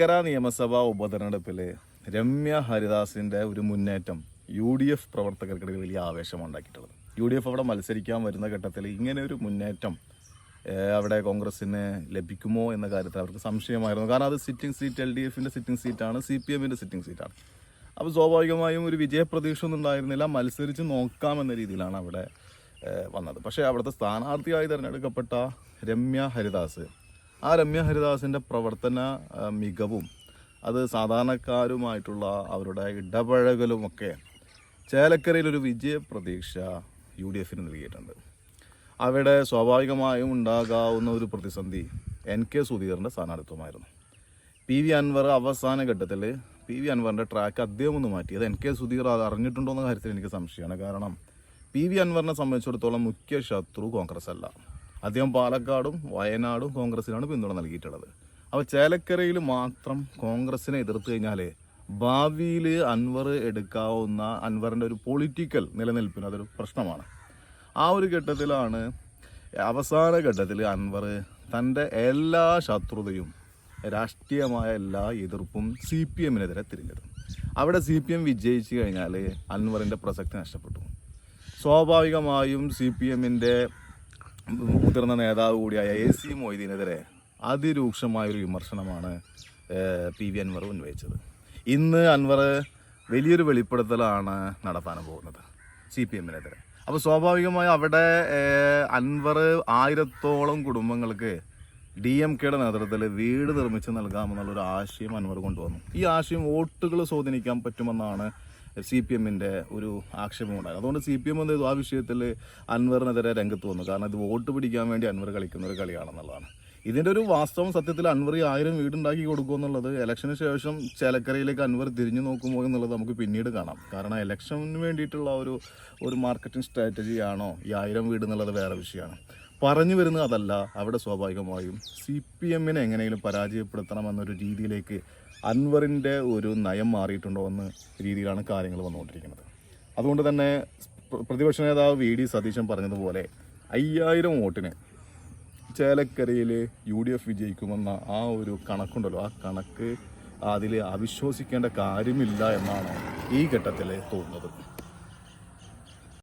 ചേലക്കര നിയമസഭാ ഉപതെരഞ്ഞെടുപ്പിൽ രമ്യ ഹരിദാസിന്റെ ഒരു മുന്നേറ്റം യു ഡി എഫ് പ്രവർത്തകർക്കിടയിൽ വലിയ ആവേശമുണ്ടാക്കിയിട്ടുള്ളത്. യു ഡി എഫ് അവിടെ മത്സരിക്കാൻ വരുന്ന ഘട്ടത്തിൽ ഇങ്ങനെ ഒരു മുന്നേറ്റം അവിടെ കോൺഗ്രസിന് ലഭിക്കുമോ എന്ന കാര്യത്തിൽ അവർക്ക് സംശയമായിരുന്നു. കാരണം അത് സിറ്റിംഗ് സീറ്റ് എൽ ഡി എഫിന്റെ സിറ്റിംഗ് സീറ്റാണ് സി പി എമ്മിന്റെ സിറ്റിംഗ് സീറ്റാണ് അപ്പോൾ സ്വാഭാവികമായും ഒരു വിജയപ്രതീക്ഷ ഒന്നും ഉണ്ടായിരുന്നില്ല. മത്സരിച്ച് നോക്കാമെന്ന രീതിയിലാണ് അവിടെ വന്നത്. പക്ഷേ അവിടുത്തെ സ്ഥാനാർത്ഥിയായി തിരഞ്ഞെടുക്കപ്പെട്ട രമ്യ ഹരിദാസ് ആ രമ്യ ഹരിദാസിന്റെ പ്രവർത്തന മികവും അത് സാധാരണക്കാരുമായിട്ടുള്ള അവരുടെ ഇടപഴകലുമൊക്കെ ചേലക്കരയിൽ ഒരു വിജയപ്രതീക്ഷ യു ഡി എഫിന് നൽകിയിട്ടുണ്ട്. അവിടെ സ്വാഭാവികമായും ഉണ്ടാകാവുന്ന ഒരു പ്രതിസന്ധി എൻ കെ സുധീറിന്റെ സ്ഥാനാർത്ഥിത്വമായിരുന്നു. പി വി അൻവർ അവസാന ഘട്ടത്തിൽ പി വി അൻവറിന്റെ ട്രാക്ക് അദ്ദേഹം ഒന്ന് മാറ്റി. അത് എൻ കെ സുധീർ അത് അറിഞ്ഞിട്ടുണ്ടോ എന്ന കാര്യത്തിൽ എനിക്ക് സംശയമാണ്. കാരണം പി വി അൻവറിനെ സംബന്ധിച്ചിടത്തോളം മുഖ്യ ശത്രു കോൺഗ്രസ് അല്ല. അദ്ദേഹം പാലക്കാടും വയനാടും കോൺഗ്രസിനാണ് പിന്തുണ നൽകിയിട്ടുള്ളത്. അപ്പോൾ ചേലക്കരയിൽ മാത്രം കോൺഗ്രസിനെ എതിർത്ത് കഴിഞ്ഞാൽ ഭാവിയിൽ അൻവർ എടുക്കാവുന്ന അൻവറിന്റെ ഒരു പൊളിറ്റിക്കൽ നിലനിൽപ്പിന് അതൊരു പ്രശ്നമാണ്. ആ ഒരു ഘട്ടത്തിലാണ് അവസാന ഘട്ടത്തിൽ അൻവർ തന്റെ എല്ലാ ശത്രുതയും രാഷ്ട്രീയമായ എല്ലാ എതിർപ്പും സി പി എമ്മിനെതിരെ തിരിഞ്ഞത്. അവിടെ സി പി എം വിജയിച്ചു കഴിഞ്ഞാൽ അൻവറിന്റെ പ്രസക്തി നഷ്ടപ്പെട്ടു. സ്വാഭാവികമായും സി പി എമ്മിന്റെ മുതിർന്ന നേതാവ് കൂടിയായ എ സി മൊയ്തീനെതിരെ അതിരൂക്ഷമായൊരു വിമർശനമാണ് പി വി അൻവർ ഉന്നയിച്ചത്. ഇന്ന് അൻവർ വലിയൊരു വെളിപ്പെടുത്തലാണ് നടത്താൻ പോകുന്നത് സി പി എമ്മിനെതിരെ. അപ്പോൾ സ്വാഭാവികമായും അവിടെ അൻവർ ആയിരത്തോളം കുടുംബങ്ങൾക്ക് ഡി എം കെയുടെ നേതൃത്വത്തിൽ വീട് നിർമ്മിച്ച് നൽകാമെന്നുള്ളൊരു ആശയം അൻവർ കൊണ്ടുവന്നു. ഈ ആശയം വോട്ടുകൾ സ്വാധീനിക്കാൻ പറ്റുമെന്നാണ് സി പി എമ്മിന്റെ ഒരു ആക്ഷേപമുണ്ടായി അതുകൊണ്ട് സി പി എം എന്ത് ചെയ്തു? ആ വിഷയത്തിൽ അൻവറിനെതിരെ രംഗത്ത് വന്നു. കാരണം ഇത് വോട്ട് പിടിക്കാൻ വേണ്ടി അൻവർ കളിക്കുന്ന ഒരു കളിയാണെന്നുള്ളതാണ്. ഇതിന്റെ ഒരു വാസ്തവം സത്യത്തിൽ അൻവർ ഈ ആയിരം വീടുണ്ടാക്കി കൊടുക്കുക എന്നുള്ളത് ഇലക്ഷന് ശേഷം ചേലക്കരയിലേക്ക് അൻവർ തിരിഞ്ഞു നോക്കുമോ എന്നുള്ളത് നമുക്ക് പിന്നീട് കാണാം. കാരണം ഇലക്ഷന് വേണ്ടിയിട്ടുള്ള ഒരു ഒരു മാർക്കറ്റിംഗ് സ്ട്രാറ്റജി ആണോ ഈ ആയിരം വീട് എന്നുള്ളത് വേറെ വിഷയമാണ്. പറഞ്ഞു വരുന്നത് അതല്ല. അവിടെ സ്വാഭാവികമായും സി പി എമ്മിനെ എങ്ങനെയെങ്കിലും പരാജയപ്പെടുത്തണം എന്നൊരു രീതിയിലേക്ക് അൻവറിന്റെ ഒരു നയം മാറിയിട്ടുണ്ടോ എന്ന രീതിയിലാണ് കാര്യങ്ങൾ വന്നുകൊണ്ടിരിക്കുന്നത്. അതുകൊണ്ട് തന്നെ പ്രതിപക്ഷ നേതാവ് വി ഡി സതീശൻ പറഞ്ഞതുപോലെ അയ്യായിരം വോട്ടിന് ചേലക്കരയിൽ യു ഡി എഫ് വിജയിക്കുമെന്ന ആ ഒരു കണക്കുണ്ടല്ലോ. ആ കണക്ക് അതിൽ അവിശ്വസിക്കേണ്ട കാര്യമില്ല എന്നാണ് ഈ ഘട്ടത്തിൽ തോന്നുന്നത്.